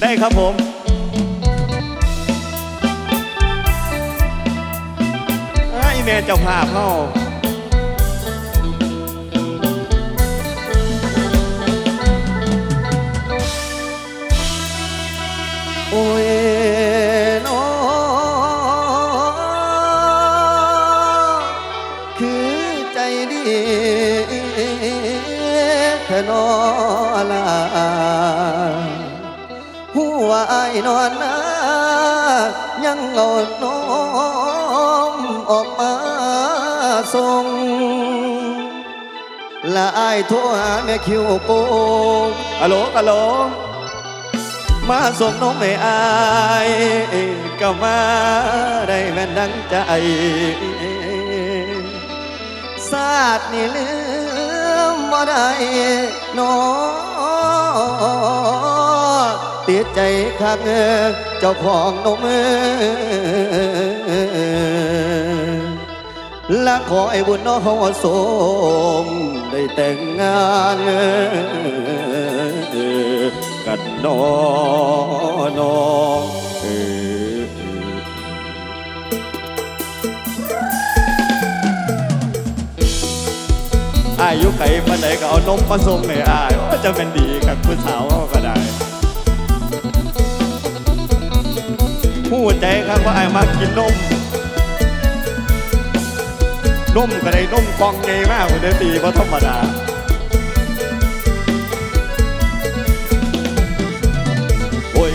ได้ครับผมไอ้แม่เจ้าภาพเฮาโอ้ย นอนนายังเอาน้อมออกมาส่งและไอ้ายโทรหาแม่คิวโกงฮัลโหลฮัลโหลมาส่งน้องไม่อายก็มาได้แม่นดังใจศาสตร์นี่ลืมบ่ได้น้อ ติดใจคักเจ้าของนมและขอไอ้บุญน้องสมได้แต่งงานกันนอนองเออายุไขปันใดก็เอานมมาส่งให้อายจะเป็นดีกับคุณสาวก็ได้ พูดใจครับว่าอามากินนมนมก็ได้นมกองใหญ่มากคุณได้ตีเพราะธรรมดาโอ้ย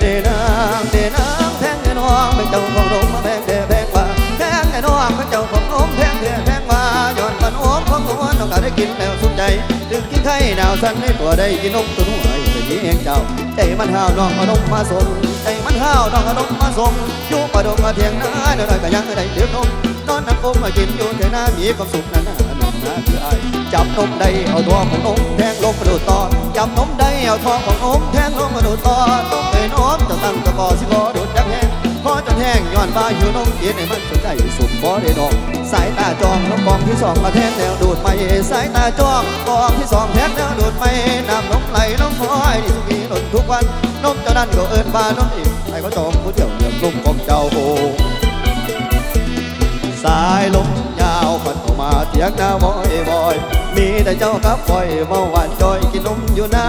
เดนางเดนางแทงไอ้น้องเป็นเจ้าของนมมาแพงเดแพงว่าแทงไอ้น้องเป็นเจ้าของนมแพงเดแพงว่าย้อนมันโอมของตัวน้องก็ได้กินแล้วสุขใจดึกกินไข่ดาวสั่นในตัวได้กินนมตัวหน่วย เียงเจ้าใจมันห้าวน้องเอารมมาส่งใจมันห้าวน้องเอารมมาส่งอยู่ประดงมาเพียงน้าหน่อยก็ยังได้เดือดนมนอนนั่งอมมากินอยู่แต่หน้ามีความสุขนั่นน่ะนั่นน่ะคือไอจับนมได้เอาทองของนมแทงลงมาดูต่อจับนมได้เอาทองของนมแทงลงมาดูต่อต้องไปน้อมจะตั้งตะกอสิบอดูดจับแห้ง พอจนแห้งย้อนบ้าหิวนมกินให้มันสนใจสุดบ่ได้ดอก สายตาจ้องน้ำกองที่สองมาแทงแนวดูดไม่สายตาจ้องกองที่สองแทงแนวดูดไม่น้ำนมไหลน้ำพอยนี่สุกีหล่นทุกวันนมเจ้านั่นก็เอินบานมอีกใครก็จองผู้เดียวเรื่องนมของเจ้าโอสายลมยาวพัดเข้ามาเถียงหน้าบ่อยบ่อยมีแต่เจ้ากับปล่อยเมาหวานจอยกินนมอยู่นา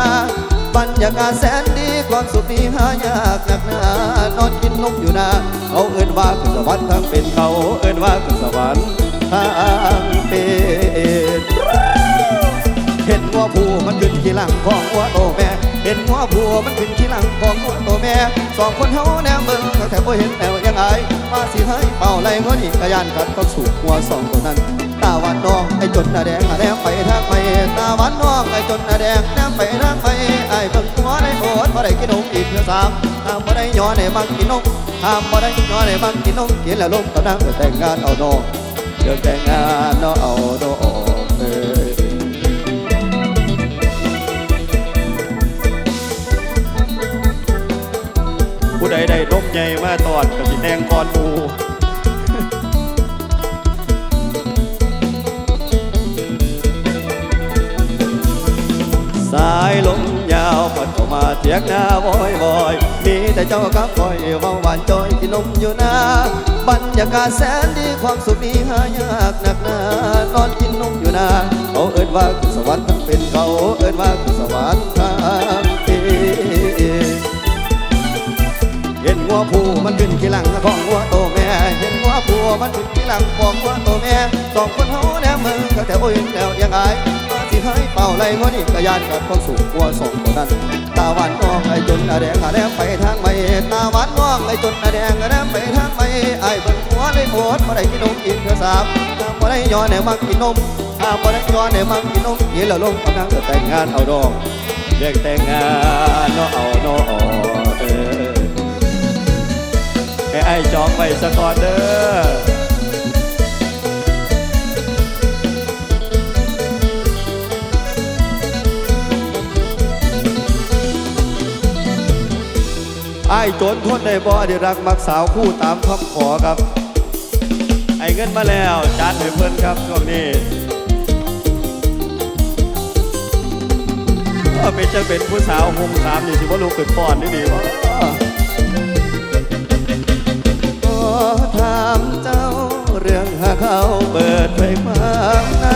บรรยากาศแสนดีความสุขมีหายากหนักหนานอนกินนมอยู่นาเขาเอินว่าขึ้นสวรรค์ทั้งเป็นเขาเอินว่าขึ้นสวรรค์ทั้งเป็นเห็นว่าผู้มันขึ้นขี้หลังของหัวโตแม่เห็นว่าผู้มันขึ้นขี้หลังของหัวโตแม่สองคนเฮาแนวเบิ่งแค่บ่เห็นแนวยังไงมาสิให้เป่าไหลงอนี่กระยานกัดเขาสู่หัวสองคนนั้น ตาหวันน้องไอ้จนหน้าแดงหน้าแดงไปทางไปตาหวันน้องไอ้จนหน้าแดงแนมไปทางไปไอ้เบิ่งหัวในโบสถ์บ่ได้กินนมอีกเทื่อสามห้ามบ่ได้ย้อนให้มักกินนมห้ามบ่ได้ย้อนให้มักกินนมกินแล้วลมกำลังจะแต่งงานเอาน้องเดี๋ยวแต่งงานเนาะเอาน้องเอ้ยผู้ใดได้นมใหญ่มาตอดกับสิแดงก่อนหมู สายลมยาวพัดเข้ามาเถียงหน้าบ่อยบ่อยๆมีแต่เจ้ากับคอยเว่าหวานจอยกินนมอยู่นาบรรยากาศแสนดีความสุขมีหายากหนักหนานอนกินนมอยู่นาเขาเอิ้นว่าคือสวรรค์ทั้งเป็นเขาเอิ้นว่าคือสวรรค์ทั้งเป็นเห็นหัวผู้มันขึ้นขี้หลังของหัวโตแม่เห็นหัวผู้มันขึ้นขี้หลังของหัวโตแม่สองคนเฮาแนมมือก็แต่โอ้ยแล้วยังไง มาสิให้เป่าไหลงอนี่กระยานกับความสุขหัวสองคนนั้นตาหวานน้องไอ้จนหน้าแดงหน้าแดงไปทางไม่ตาหวานน้องไอ้จนหน้าแดงหน้าแดงไปทางไม่ไอ้เบิ่งหัวเลยโหดบ่ได้กินนมอีกเทื่อสามห้าบ่ได้ย้อนให้มักกินนมห้ามบ่ได้ย้อนให้มักกินนมกินแล้วลงกำลังจะแต่งงานเอาดอกเรียกแต่งงานเนาะเอาเนาะเออให้ไอ้จองไว้สะก่อนเด้อ ไอ้จนทนได้บ่ได้รักมักสาวคู่ตามคำขอครับ ไอ้เงินมาแล้วจัดให้เพื่อนครับช่วงนี้เป็นจะเป็นผู้สาวหงสามนี่สิว่าลูกเกิดปอนนี่ดีวะขอถามเจ้าเรื่องหาเขาเปิดเผยความใน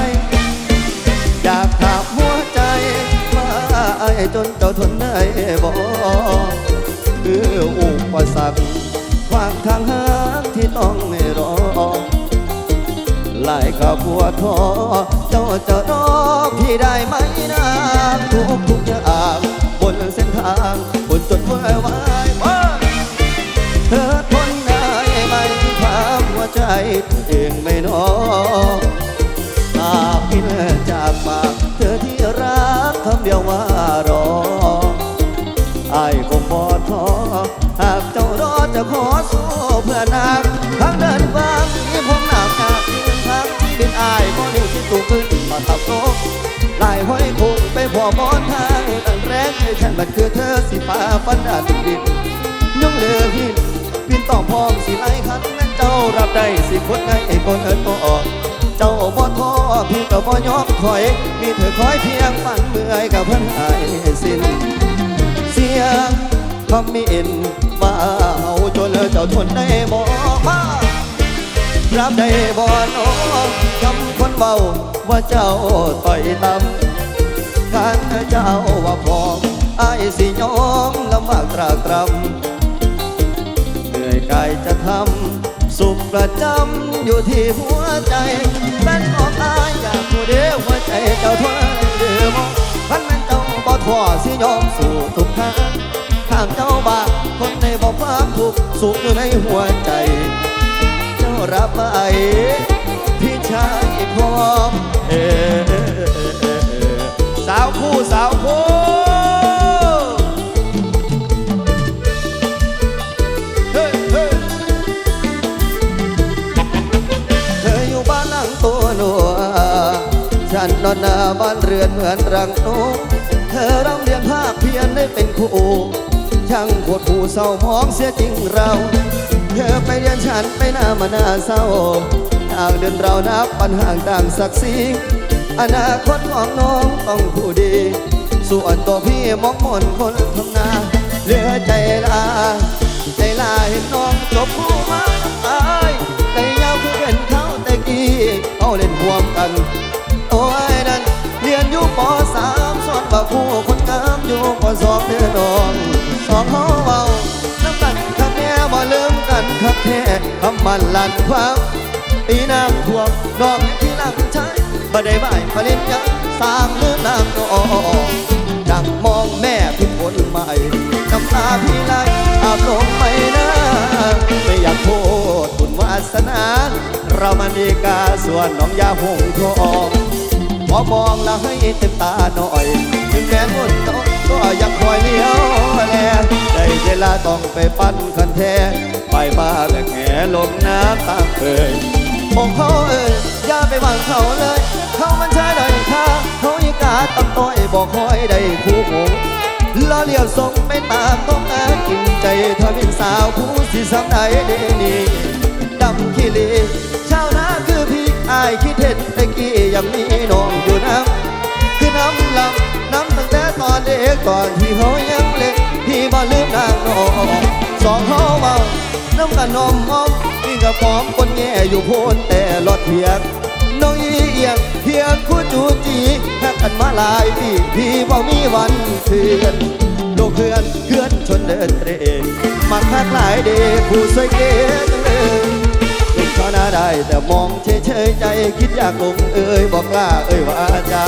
อยากถามหัวใจว่าไอ้จนเจ้าทนได้บ่ คืออุปสรรคขวางทางหากที่ต้องรอหลายกับปวท้อเจ้าจะรอพี่ได้ไหมนะทุกทุกอย่างบนเส้นทางบนจนวายวายว่าเธอทนได้ไหมที่ถามหัวใจเองไม่นอหากพี่เลิกจากปากเธอที่รักคำเดียวว่า นมันคือเธอสิฟ้าฟันดาดดินยงเหลือหินบินต่อพร้อมสิไล่คันนั้นเจ้ารับได้สิคนไงไอ้คนเอินบ่ออก เจ้าบ่ท้อพี่ก็บ่ยอมถอย มีเธอคอยเพียงฝันเมื่อยกับเพิ่นหายสิ้น เสียงคำมีอินว่าเอาจนเจ้าทนได้บ่มารับได้บ่น้องคำคนเบาว่าเจ้าต่อยตำการเจ้าว่าพอม อายสิยอมลำบากตรากตรำเหนื่อยกายจะทำสุขประจำอยู่ที่หัวใจเป็นของอายอยากผู้เดียวหัวใจเจ้าทนเดือมองพันแม่นเจ้าบ่ท้อสิยอมสู่ทุกทางข้างเจ้าบากคนในบอกความทุกข์สุขอยู่ในหัวใจ เจ้ารับไหมพี่ชายพร้อมเอเอเอเออเออสาวคู่สาวคู่ นอนหน้าบ้านเรือนเหมือนรังนกเธอรำเรียนภาคเพียนได้เป็นครูช่างปวดหูเศร้ามองเสียจริงเรา เธอไปเรียนฉันไปหน้ามาหน้าเศร้าทางเดินเรานับปัญหาต่างศักดิ์ศรีอนาคตของน้องต้องผู้ดี ส่วนตัวพี่มองมนคนทำนาเหลือใจลาใจลาเห็นน้องจบผู้มาตายแต่ยาวคือเป็นเขาแต่กี้เขาเล่นรวมกัน คู่คนงามอยู่ปสองเดือนน้องสองเขาเบาน้ำกันคักแน่บ่ลืมกันคักแท้คำมันลันความปีน้ำท่วมดอกที่หลังใช้บ่ได้บ่ายผลิตยังสร้างเรื่องน้ำนองดังมองแม่ทุกคนใหม่น้ำตาพี่ไหลอาบลงไม่นะไม่อยากโทษบุญวาสนา เรามันดีกาส่วนน้องยาหงทอง พอมองแล้วให้เต็มตาหน่อย ถึงแม้คนน้อก็ยังคอยเลี้ยวแลได้เวลาต้องไปปั้นคันแท้ไปมาแบกแหลงน้ำตามเคยบอกเขาเอ้ยอย่าไปหวังเขาเลย เขามันใช้ได้ค่าเขาอีกาตำต้อยบอกคอยได้คู่หงล้อเลี้ยวส่งไปตามต้องอากินใจเธอเป็นสาวผู้สิสำได้เดนี่ดำขี้ลีชาวนาคือพี่ อายคิดเห็นตะกี้ยังมีน้องอยู่น้ำคือน้ำลำน้ำตั้งแต่ตอนเด็กก่อนที่เขายังเล็กพี่บ่ลืมนางน้องสองเขาเมาน้ำกันนมมอมพี่กับพร้อมคนแง่อยู่โพนแต่รถเพียงน้องอีเอียงเพียงคู่จูจีแค่กันมาหลายปีพี่บ่มีวันเคือนลูกเพื่อนเพื่อนชนเดินเตรมาคักหลายเดผู้สวยเก๋ ได้ แต่มองเฉยเฉยๆใจคิดอยากลงเอ่ยบอกกล้าเอ่ยว่าจา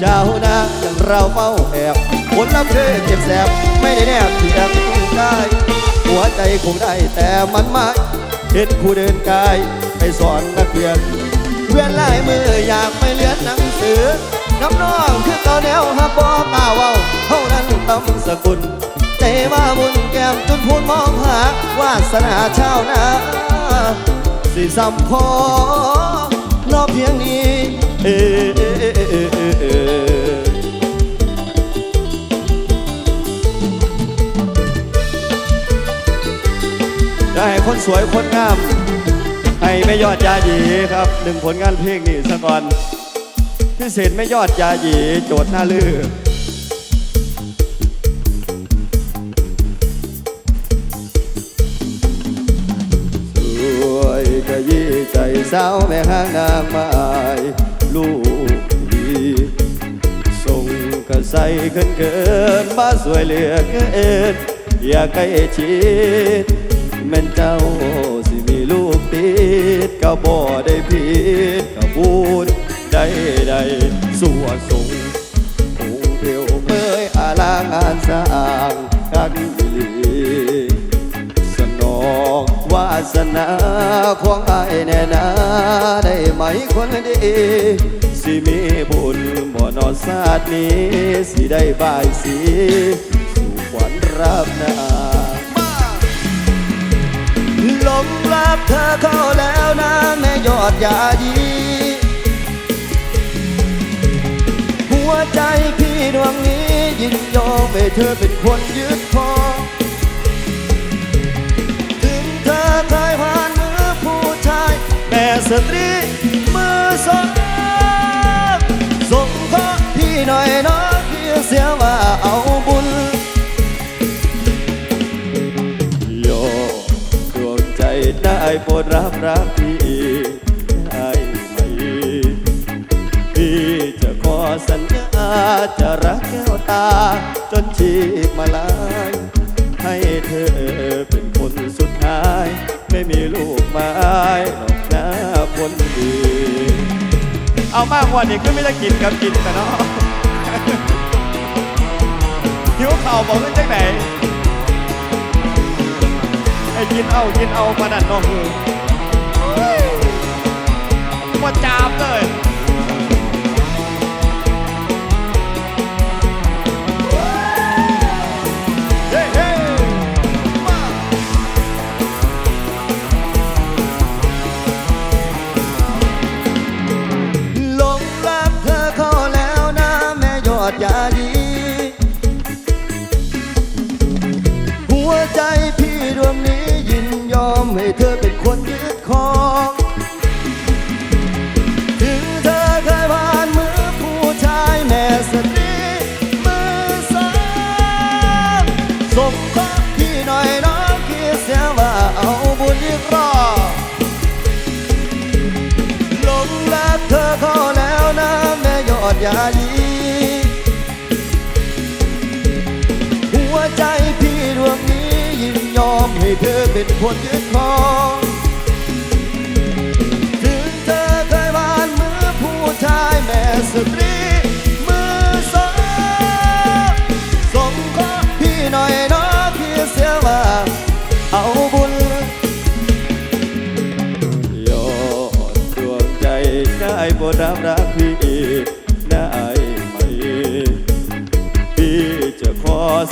เจ้านาอย่างเราเฝ้าแอบผลลัพธ์เคยเจ็บแสบไม่ได้แนบเพียงกายหัวใจคงได้แต่มันไม่เห็นผู้เดินกายไปสอนนักเรียนเวียนลายมืออยากไปเรียนหนังสือน้ำน้องคือเก่าแนวฮับบอกกล่าวเว้าเท่านั้นตำสกุลใจว่าบุญแก้มจนพูนมองหาวาสนาชาวนา สิสัมพอนอเพียงนี้ เอจะให้คนสวยคนงาม ให้ไม่ยอดยาหยีครับหนึ่งผลงานเพลงนี่ซะก่อน พิเศษไม่ยอดยาหยีโจทย์หน้าลือ ใจสาวแม่ห้างนางไม้ลูกดีส่งกระใสเกินเกินมาสวยเหลือเกินอยากใกล้ชิดแม่นเจ้าสิมีลูกติดก็บ่ได้ผิดก็บูดได้ได้สัวส่งองเดียวเมื่อยอาลางานสร้างกันดีสนอง วาสนาของไอ้ายแน่นาได้ไหมคนดี สิมีบุญบ่นอนศาสตร์นี้ สิได้บายสีสู่ขวัญรับนาหลงรักเธอเข้าแล้วนะแม่ยอดยายีหัวใจพี่ดวงนี้ยินยอมให้เธอเป็นคนยึดครอง เธอเคยผ่านมือผู้ชายแม่สตรีมือสองส่งขอพี่หน่อยเนาะพี่เสียว่าเอาบุญโยดวงใจได้โปรดรับรักพี่ได้ไหมพี่จะขอสัญญาจะรักแก้วตา จนชีพมาลายให้เธอ ไม่มีลูกไม้หรอกนะคนดีเอามากกว่านี้ก็ไม่ได้กินกับกินแต่เนาะหิวเข่าบอกว่าจังไหนไอ้กินเอากินเอามาดันน้องมือมาจามเลย อดยายีหัวใจพี่ดวงนี้ยินยอมให้เธอเป็นคนยึดครอง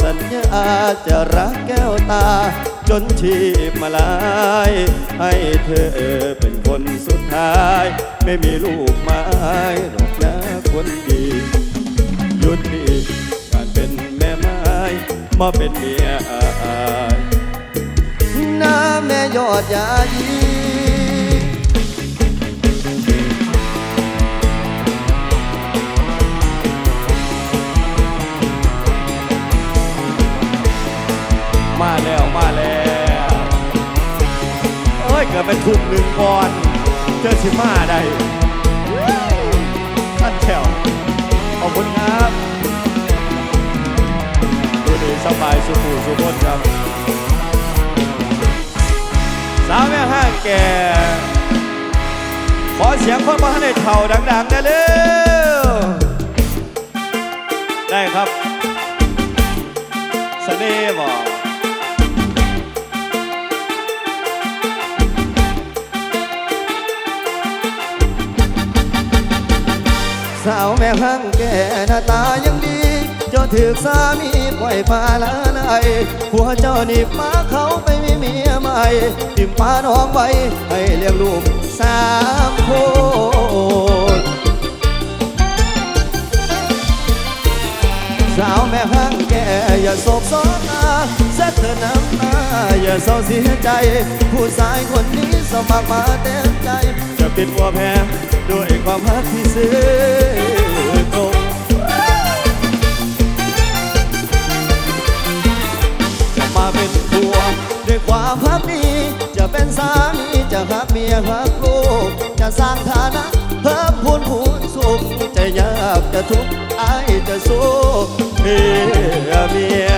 สัญญาจะรักแก้วตา จนชีพมาลาย ให้เธอเป็นคนสุดท้าย ไม่มีลูกไม้หรอกนะคนดีหยุดดีการเป็นแม่ไม้มาเป็นเมียอายน้าแม่ยอดยายี มาแล้วมาแล้วเอ้ยเกิดเป็นทุ่มหนึ่งก่อนเจอชิมาได้ท่านแถวขอบคุณครับ ดูดีสบายสุขุสุขนครับสาวแม่ห้างแก่ขอเสียงคนมาให้เข่าดังๆได้เร็วได้ครับเสน่ห์บอก สาวแม่ห้างแก่หน้าตายังดีเจ้าถือสามีปล่อยปลาละลายผัวเจ้าหนีบมาเขาไปมีเมียใหม่ติมปลาน้องไว้ให้เลี้ยงลูกสามคนสาวแม่ห้างแก่อย่าโศกซ้อนาเสียเธอน้ำตาอย่าเศร้าเสียใจ ผู้ชายคนนี้สมัครมาเต็ม ใจจะปิดวัวแพ้ด้วยความรักที่ซื้อตรงจะมาเป็นผัวด้วยความพักดีจะเป็นสามีจะรักเมียรักลูกจะสร้างฐานะเพิ่มพูนพูนสุขจะยากจะทุกข์อายจะสู้เพื่อเมีย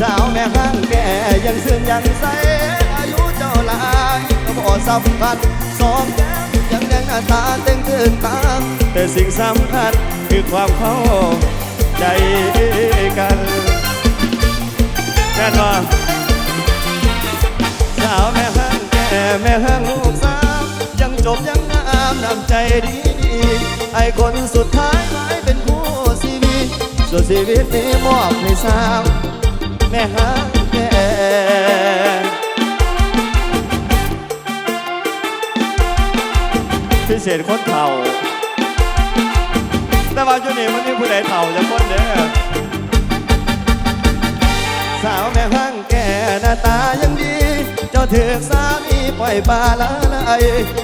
สาวแม่ห้างแก่ยังซึมยังใส ก็บ่สำคัญสองแก้มยังแดงหน้าตาเต็งตื่นตาแต่สิ่งสำคัญคือความเข้าใจกันแน่นอนสาวแม่ห้างแก่แม่ห้างลูกสาวยังจบยังงามน้ำใจดีไอคนสุดท้ายหมายเป็นคู่ชีวิตส่วนชีวิตนี้มอบให้สาวแม่หางแก่ พิเศษคนเฒ่า แต่ว่าจุนี้มันมีผู้ใดเฒ่าจะคนเด้อสาวแม่ห้างแก่หน้าตายังดี เจ้าถือกสามีปล่อยปลาละลาย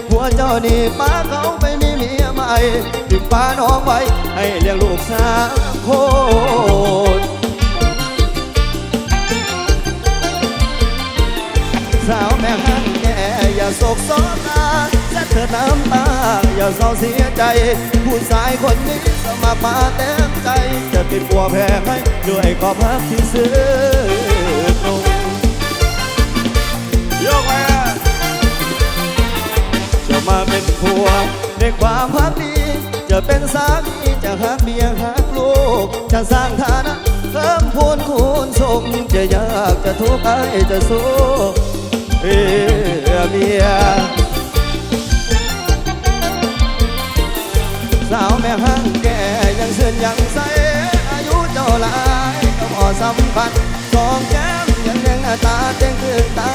ผัวเจ้านี่ป้าเขาไปมีเมียใหม่ถึงป้าน้องไว้ให้เลี้ยงลูกสามคนสาวแม่หันแก่อย่าโศกโศกา เธอน้ำตา อย่าเศร้าเสียใจ ผู้ชายคนนี้สมัครมาเต็มใจ จะติดกลัวแพ้ให้ด้วยขอบพักที่ซื้อตรงยกมาจะมาเป็นผัวในความพักดีจะเป็นสามีจะหักเมียหักลูก จะสร้างฐานะเพิ่มพูนคูณส่งจะยากจะทุกข์ไอจะสู้เอเมีย สาวแม่ห้างแก่ยังเสื่อนยังใสอายุเจ้าหลายก็พอสำคัญสองแก้มยังแดงหน้าตาเต้งคืนตา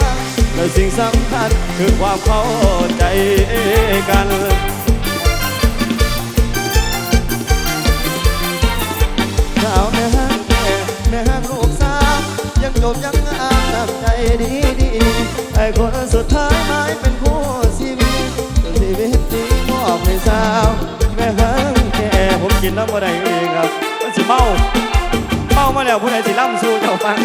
และสิ่งสำคัญคือความเข้าใจกันสาวแม่ห้างแก่แม่ห้างลูกสาวยังจบยังงามน้ำใจดีดีไอ้คนสุดท้ายหมายเป็นคู่ชีวิตชีวิตนี้มอบให้สาว กินน้ำอะไรเองครับมันสิเมาเมามาแล้วผู้ใดสิล่ำสู้เจ้าฟัง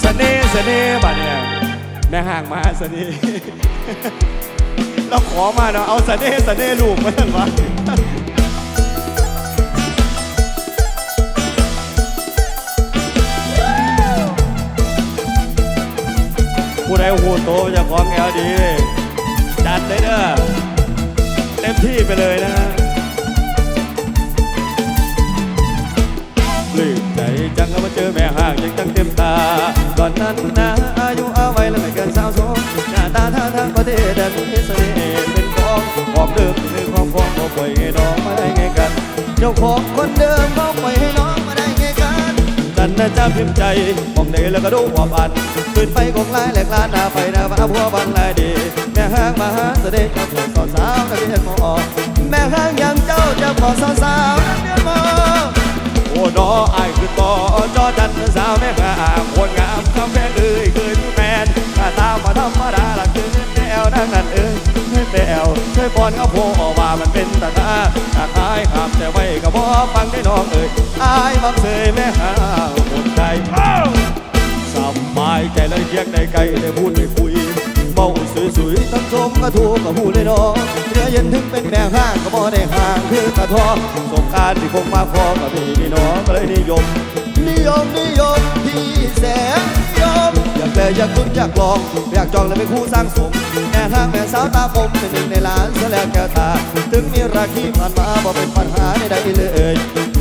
เสน่ห์เสน่ห์บัดเนี่ยแม่ห่างมาเสน่ห์เราขอมาเนาะเอาเสน่ห์เสน่ห์ลูกมาท่านวะ ผู้ใดหูโตจะของแอลดีจัดเลยเด้อเต็มที่ไปเลยนะปลื้มใจจังก็มาเจอแม่ห่างยังตั้งเต็มตา ก่อนนั้นนะอายุเอาไว้แล้วไม่เกินสาวสองหน้าตาท่าทางก็เท่แต่มีเสน่ห์เป็นของของเดิมคือของของก็ปล่อยให้น้องมาได้ไงกัน เจ้าของคนเดิม นนะจ้าพิมพ์ใจมองเดแล้วก็ดูหัวบันขึ้นไปกงลายแหลกลานหน้าไปหน้าบ้าพัวบันลายดี แม่ห้างมาหาเสด็จก็ถูกสาวสาวนักเรียนมอแม่ห้างยังเจ้าจะขอสาวสาวนักเรียนมอโอ้ดอไอ้ายคือต่อจอดันสาวแม่งามคนงามคำแพงเอ้ยเคยมีแฟนถ้าตามาธรรมดาละคือแนวนั่งนั่นเอ้ยให้แป วช่อนเขาโพอว่ามันเป็นตาตาตาอายขามแต่ไว้ก็พอฟังได้น้องเอ้ยอายมักเคยแม่หาหมดใจสบายใจเลยเรียกได้ไกลได้พูดได้คุยเบาสวยๆทั้งชมก็ถูกก็พูดได้น้องเรือเย็นถึงเป็นแม่ห้างก็บ่ได้ห่างคือกระทอสงกรารที่คงมาพอกับพี่นี่น้องก็เลยนิยม นิยมนิยมที่แสน ลอยากลุ้นอยากลอง อยากจองเลยเป็นคู่สร้างสมแม่ห้างแม่สาวตาคมเป็นหนึ่งในล้านเสแล้วแก้วตา ถึงมีราคีผ่านมาบ่เป็นปัญหาใดๆเลย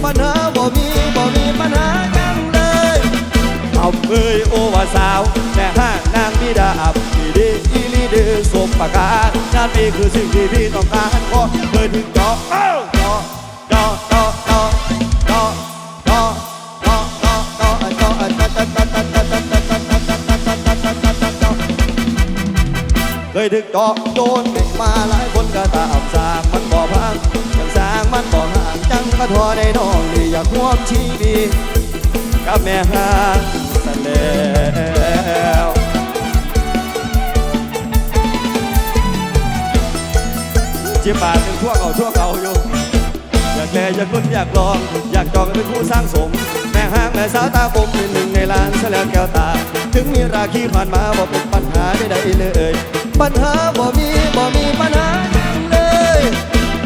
ปัญหาบ่มีบ่มีปัญหายังเลยเอาเอ้ยโอว่าสาวแม่ห้างนางมีดาบดีดีอีลีดือสมประกาศงานนี้คือสิ่งที่พี่ต้องการขอเปิดถึงจอเอ้าจ คยถึกดอกโจนเม่งมาหลายคนก็ตามสร้างมันบ่พังยังสร้างมันบ่ห่างจังมาทอได้น้องนี่อยากห่วงชีวิตกับแม่หางสันแล้วจิบบาทหนึ่งทั่วเก่าทั่วเก่าอยู่อยากแลอยากคุ้นอยากลอง อยากจองเป็นผู้สร้างสม แม่ห้างแม่สาวตาคมเป็นหนึ่งในล้านเสลียแก้วตา ถึงมีราคีผ่านมาบอกเป็นปัญหาใดๆเลย ปัญหาบ่มีบ่มีปัญหาเลย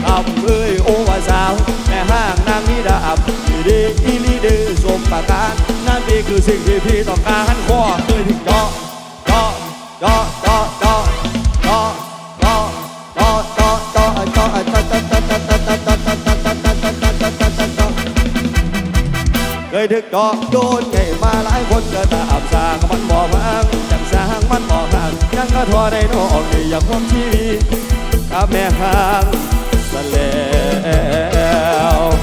อับเอ้ยโอว่าสาวแม่ห้างนางนิดาบอีดีอีลีเดสมปาการนั่นนี่คือสิ่งที่พี่ต้องการข้อเอ้ยถึงเจาะเจาะจาะ ถึกดอกโดนไงมาหลายคนก็ตามสร้างมันบ่พังจังสร้างมันบ่พังยังก็ทอได้นอกนี่อย่าพบชีวิตกับแม่ห้างสะแล้ว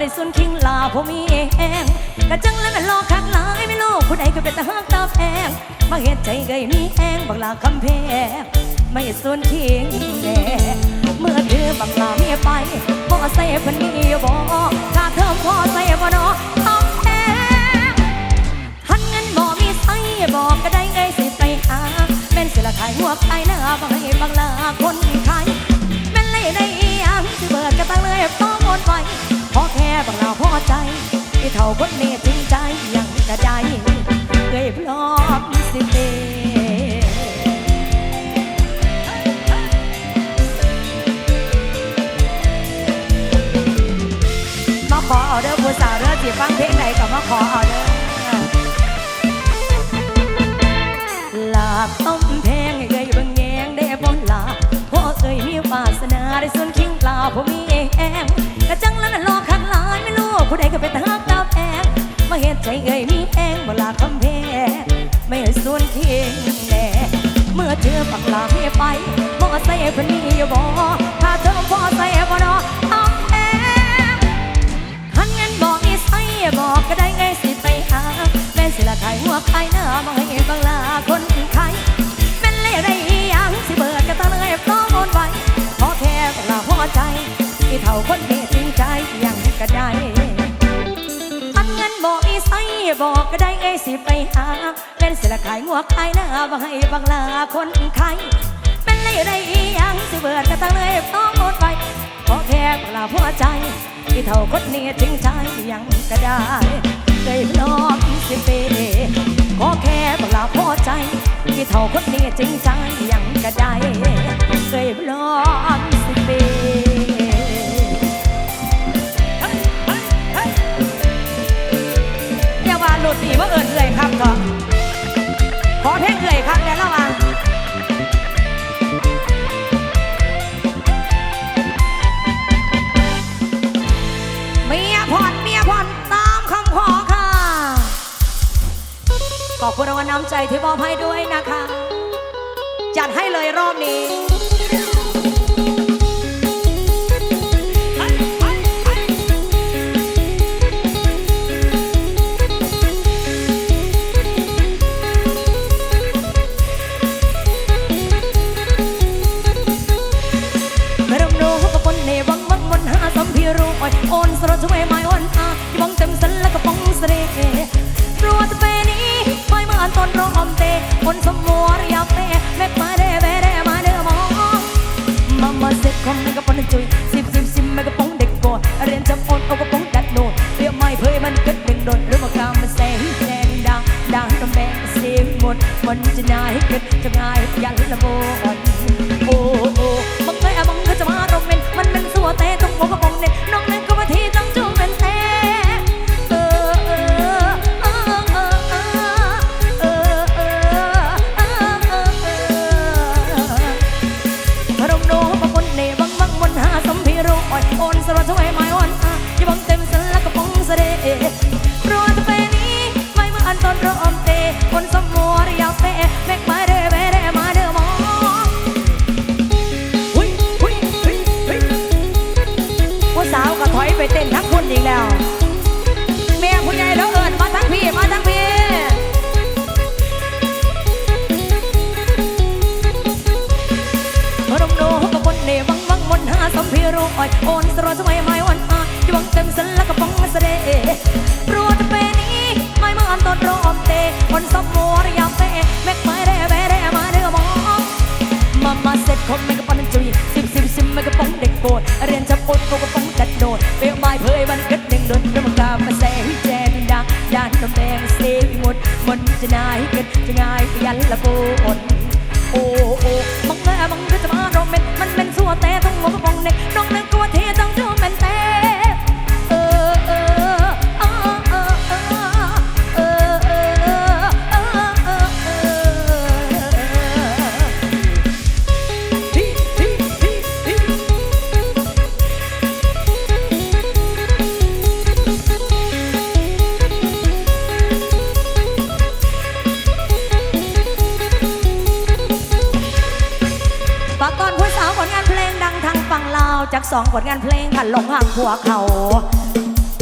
ได้ส่วนคิงลาผมมีแหงกะจังแล้วมันรอคักหลายไม่รู้ผู้ใดก็เป็นตาฮักตาแพงมาเฮ็ดใจเกยมีแหงบักลาคำแพงไม่ส่วนคิงแน่เมื่อเธอบักลาเมียไปพ่อใส่พันนี้บ่ถ้าเธอพ่อใส่บ่นอต้องแพงหันเงินบ่มีใส่บอกก็ได้เอ้ยสิไปหาแม่นสิละขายหัวขายหน้าบังให้บังลาคนขายแม่นเลยได้อีหยังสิเบิดก็ตั้งเลยป้อหมดไว้ พอแค่บังลาพอใจที่เท่าคนนี้จริงใจยังก็ได้เคยพร้อมสิเปมาขอเอาเด้อผู้สาวเด้อสิฟังเพลงไหนก็มาขอเอาเด้อลาบต้มแพง ปักลาเมียไปบ่ใส่เพิ่นนี่บ่ถ้าเธอบ่ใส่บ่นาะต้องแพงหันเงินบอกอีใส่บอกก็ได้ไงสิไปหาแม่สิละขายหัวขายหน้ามาให้บังลาคนขายแม่นเล่ได้อีหยังสิเบิดก็ต้องเลยต้องโอนไว้พอแค่บังลาพอใจที่เท่าคนเมตจริงใจยัง บอกก็ได้ไงสิไปหาแม่นสิละขายหัวขายหน้ามาให้บังลาคนไขายแม่นเล่ได้อีหยังสิเบิดก็ต้งเลยต้องโอนไว้พอแค่บังลาพอใจที่เท่าคนนี้จริงใจยังก็ได้เคยพร้อมสิเปขอแค่บังลาพอใจที่เท่าคนนี้จริงใจยังก็ได้เคยพร้อมสิเป อย่าว่าหลุดดีว่าเอินเอื่อยครับก็ขอเพลงเอื่อยครับแล้วละว่าเมียผ่อนเมียผ่อนตามคำขอค่ะ ขอบคุณรางวัลน้ำใจที่มอบให้ด้วยนะคะ จัดให้เลยรอบนี้ โกดเรียนจับอุดกูกระป๋องดัดโดดเปรี้ยวไม้เผยมันกัดหนึ่งโดนเรื่องกามาแซ่วิแจนดังยานกำแดงเซวิหมดมันจะนายเกิดจะง่ายยันละโกดโอ้โอ้มังแม่มังก็จะมาโรแมนมันเป็นสัวแต่ต้องงบมองเน็กน้องนึก สองผลงานเพลงขันลงห่างหัวเขา